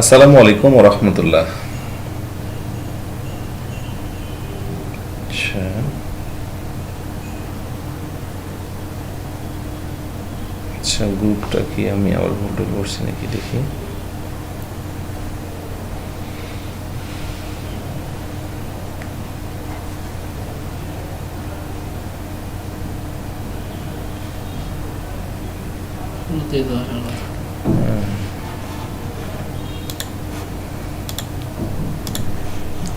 আসসালামু আলাইকুম রহমতুল্লাহ। আচ্ছা। আচ্ছা গ্রুপটা কি আমি আবার ভুল করছি নাকি দেখি। কথা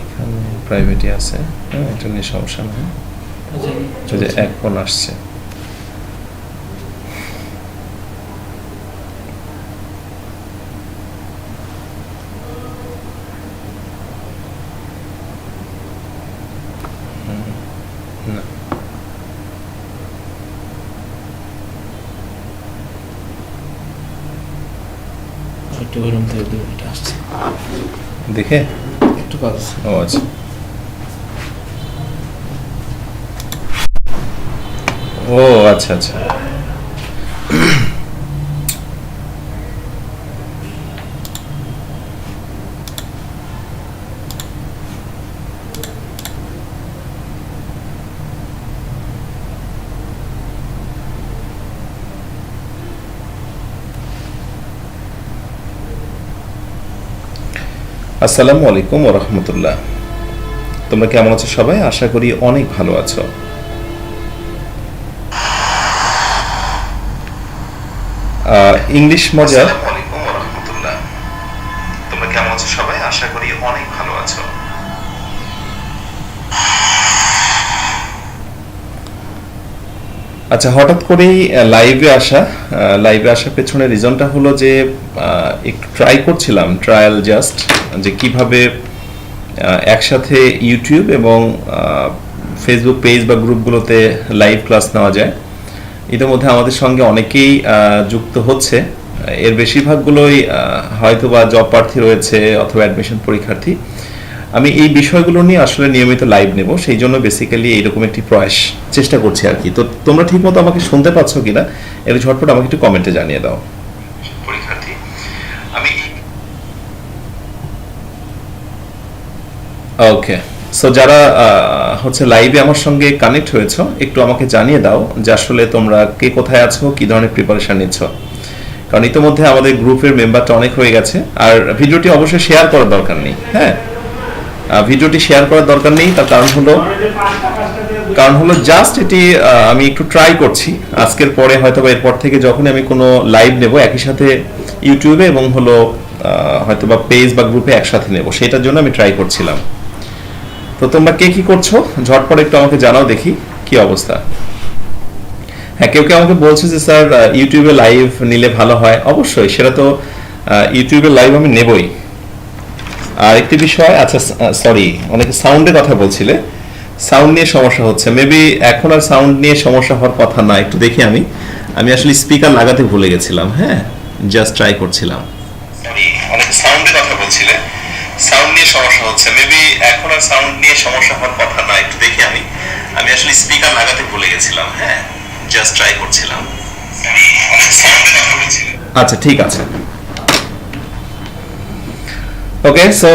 এখানে প্রাইভেটই আছে হ্যাঁ এটা নিয়ে সমস্যা নেই। আচ্ছা, ওই যে এক ফোন আসছে। দেখে? একটু কাজ। ও আচ্ছা। ও আচ্ছা আচ্ছা। আসসালামু আলাইকুম ও রহমতুল্লাহ। তোমরা কেমন আছো সবাই? আশা করি অনেক ভালো আছো। ইংলিশ মজা। তোমরা কেমন আছো সবাই? আশা করি অনেক ভালো আছো। আচ্ছা হঠাৎ করেই লাইভে আসা লাইভে আসার পেছনে রিজনটা হলো যে একটু ট্রাই করছিলাম ট্রায়াল জাস্ট যে কীভাবে একসাথে ইউটিউব এবং ফেসবুক পেজ বা গ্রুপগুলোতে লাইভ ক্লাস নেওয়া যায়। ইতিমধ্যে আমাদের সঙ্গে অনেকেই যুক্ত হচ্ছে। এর বেশিরভাগগুলোই হয়তো বা জব প্রার্থী রয়েছে অথবা অ্যাডমিশন পরীক্ষার্থী। আমি এই বিষয়গুলো নিয়ে আসলে নিয়মিত লাইভ নেব সেই জন্য বেসিক্যালি এইরকম একটি প্রয়াস চেষ্টা করছি আর কি। তো তোমরা ঠিকমতো আমাকে শুনতে পাচ্ছ কিনা এর ঝটপট আমাকে একটু কমেন্টে জানিয়ে দাও। পরীক্ষার্থী আমি ওকে সো যারা হচ্ছে লাইভে আমার সঙ্গে কানেক্ট হয়েছো, একটু আমাকে জানিয়ে দাও যে আসলে তোমরা কে কোথায় আছো, কি ধরনের প্রিপারেশন নিচ্ছ। কারণ ইতিমধ্যে আমাদের গ্রুপের মেম্বারটা অনেক হয়ে গেছে, আর ভিডিওটি অবশ্যই শেয়ার করার দরকার নেই হ্যাঁ? ভিডিওটি শেয়ার করার দরকার নেই, তার কারণ হলো কারণ হলো জাস্ট এটি আমি একটু ট্রাই করছি। আজকের পরে হয়তো বা এরপর থেকে যখন আমি কোনো লাইভ নেব, একই সাথে ইউটিউবে এবং হলো হয়তো বা পেজ বা গ্রুপে একসাথে নেব, সেটার জন্য আমি ট্রাই করছিলাম। তো তোমরা কে কি করছ? ঝটপট একটু আমাকে জানাও দেখি কি অবস্থা। হ্যাঁ কেউ কেউ আমাকে বলছে যে, স্যার ইউটিউবে লাইভ নিলে ভালো হয়। অবশ্যই, সেটা তো ইউটিউবে লাইভ আমি নেবই। আর একটি বিষয় আচ্ছা সরি অনেকে সাউন্ডের কথা বলছিলে। সাউন্ড নিয়ে সমস্যা হচ্ছে। মেবি এখন আর সাউন্ড নিয়ে সমস্যা হওয়ার কথা না, একটু দেখি আমি। আমি আসলে স্পিকার লাগাতে ভুলে গেছিলাম হ্যাঁ? জাস্ট ট্রাই করছিলাম। সরি অনেকে সাউন্ডের কথা বলছিলে। সাউন্ড নিয়ে সমস্যা হচ্ছে। মেবি এখন আর সাউন্ড নিয়ে সমস্যা হওয়ার কথা না, একটু দেখি আমি। আমি আসলে স্পিকার লাগাতে ভুলে গেছিলাম হ্যাঁ? জাস্ট ট্রাই করছিলাম। আচ্ছা ঠিক আছে। ওকে সো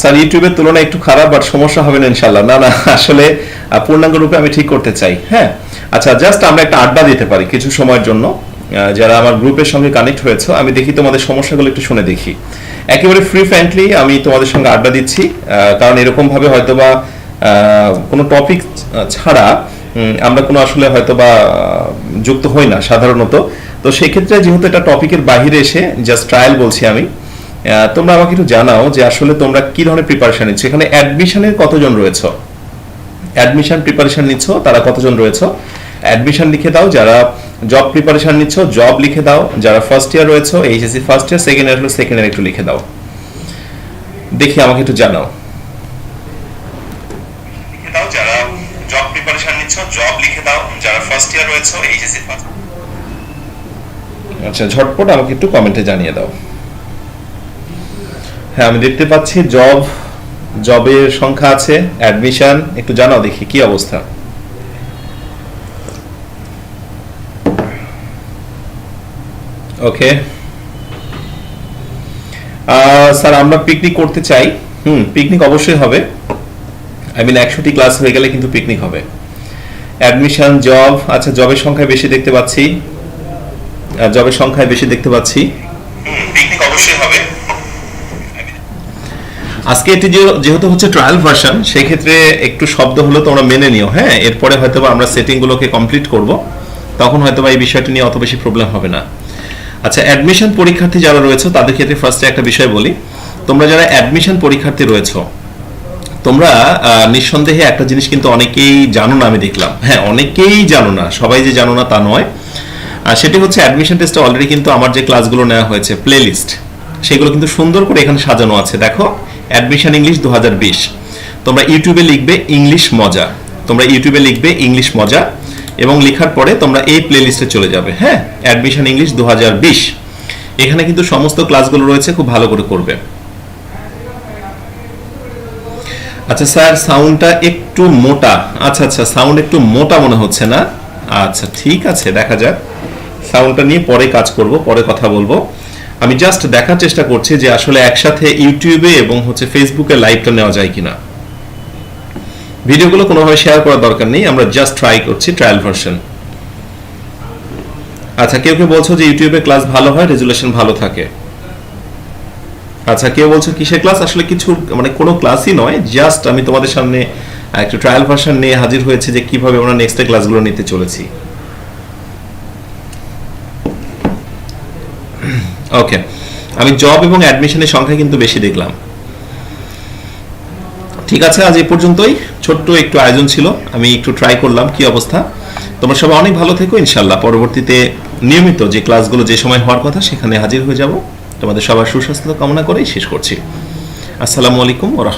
স্যার, ইউটিউবের তুলনায় একটু খারাপ বাট সমস্যা হবে না ইনশাল্লাহ না না, আসলে পূর্ণাঙ্গ রূপে আমি ঠিক করতে চাই হ্যাঁ? আচ্ছা জাস্ট আমরা একটা আড্ডা দিতে পারি কিছু সময়ের জন্য। যারা আমার গ্রুপের সঙ্গে কানেক্ট হয়েছে আমি দেখি তোমাদের সমস্যাগুলো একটু শুনে দেখি। একেবারে ফ্রি ফ্র্যাঙ্কলি আমি তোমাদের সঙ্গে আড্ডা দিচ্ছি কারণ এরকম ভাবে হয়তোবা আহ, কোনো টপিক ছাড়া আমরা কোনো আসলে হয়তোবা আহ, যুক্ত হই না সাধারণত। তো সেক্ষেত্রে যেহেতু এটা টপিকের বাইরে এসে জাস্ট ট্রায়াল বলছি আমি তোমরা আমাকে একটু জানাও যে আসলে তোমরা কি ধরনের প্রিপারেশন নিচ্ছ? এখানে অ্যাডমিশনের কতজন রয়েছে? অ্যাডমিশন প্রিপারেশন নিচ্ছ তারা কতজন রয়েছে? অ্যাডমিশন লিখে দাও যারা জব প্রিপারেশন নিচ্ছ জব লিখে দাও যারা ফার্স্ট ইয়ার রয়েছে HSC first year second year হলো সেকেন্ড ইয়ার একটু লিখে দাও। দেখি আমাকে একটু জানাও। জব প্রিপারেশন নিচ্ছ জব লিখে দাও যারা ফার্স্ট ইয়ার রয়েছে এইচএসসি ফার্স্ট আচ্ছা ঝটপট আমাকে একটু কমেন্টে জানিয়ে দাও। হ্যাঁ আমি দেখতে পাচ্ছি জব জবের সংখ্যা আছে অ্যাডমিশন একটু জানাও দেখি কি অবস্থা? ওকে স্যার আমরা পিকনিক করতে চাই। হুম পিকনিক অবশ্যই হবে। আই মিন একশোটি ক্লাস হয়ে গেলে কিন্তু পিকনিক হবে। অ্যাডমিশন জব আচ্ছা জবের বেশি দেখতে পাচ্ছি। জবের সংখ্যায় বেশি দেখতে পাচ্ছি। পিকনিক অবশ্যই হবে। আজকে এটি যেহেতু হচ্ছে ট্রায়াল ভার্সন সেই ক্ষেত্রে একটু শব্দ হলো তোমরা মেনে নিও হ্যাঁ? এরপরে হয়তো আমরা সেটিং গুলোকে কমপ্লিট করব। তখন হয়তো এই বিষয়টা নিয়ে অত বেশি প্রবলেম হবে না। আচ্ছা অ্যাডমিশন পরীক্ষার্থী যারা রয়েছে, তাদের ক্ষেত্রে ফার্স্টে একটা বিষয় বলি। তোমরা যারা অ্যাডমিশন পরীক্ষার্থী রয়েছো, তোমরা নিঃসন্দেহে একটা জিনিস কিন্তু অনেকেই জানো না, আমি দেখলাম। হ্যাঁ অনেকেই জানো না, সবাই যে জানো না তা নয়। সেটি হচ্ছে অ্যাডমিশন টেস্টে অলরেডি কিন্তু আমার যে ক্লাসগুলো নেওয়া হয়েছে প্লে লিস্ট সেগুলো কিন্তু সুন্দর করে এখানে সাজানো আছে। দেখো অ্যাডমিশন ইংলিশ দু হাজার বিশ। তোমরা ইউটিউবে লিখবে ইংলিশ মজা। তোমরা ইউটিউবে লিখবে ইংলিশ মজা। এবং লেখার পরে তোমরা এই প্লে লিস্টে চলে যাবে হ্যাঁ? অ্যাডমিশন ইংলিশ দু এখানে কিন্তু সমস্ত ক্লাসগুলো রয়েছে, খুব ভালো করে করবে। আচ্ছা স্যার সাউন্ডটা একটু মোটা। আচ্ছা আচ্ছা সাউন্ড একটু মোটা মনে হচ্ছে না? আচ্ছা ঠিক আছে, দেখা যাক। সাউন্ডটা নিয়ে পরে কাজ করব, পরে কথা বলব। আমি জাস্ট দেখার চেষ্টা করছি যে আসলে একসাথে ইউটিউবে এবং হচ্ছে ফেসবুকে লাইভটা নেওয়া যায় কিনা। ভিডিওগুলো কোনোভাবে শেয়ার করার দরকার নেই, আমরা জাস্ট ট্রাই করছি ট্রায়াল ভার্সন আচ্ছা কেউ কেউ বলছো যে ইউটিউবে ক্লাস ভালো হয় রেজুলেশন ভালো থাকে। আচ্ছা কেউ বলছো কিসের ক্লাস আসলে কিছু মানে কোনো ক্লাসই নয় জাস্ট আমি তোমাদের সামনে একটা ট্রায়াল ভার্সন নিয়ে হাজির হয়েছে যে কীভাবে আমরা নেক্সট ক্লাসগুলো নিতে চলেছি। ওকে আমি জব এবং অ্যাডমিশনের সংখ্যা কিন্তু বেশি দেখলাম। ঠিক আছে, আজ এ পর্যন্তই। ছোট্ট একটু আয়োজন ছিল, আমি একটু ট্রাই করলাম, কি অবস্থা? তোমরা সবাই অনেক ভালো থেকো ইনশাল্লাহ পরবর্তীতে নিয়মিত যে ক্লাসগুলো যে সময় হওয়ার কথা, সেখানে হাজির হয়ে যাব। তোমাদের সবার সুস্বাস্থ্য কামনা করেই শেষ করছি। আসসালামু আলাইকুম ওরহমতুল্লাহ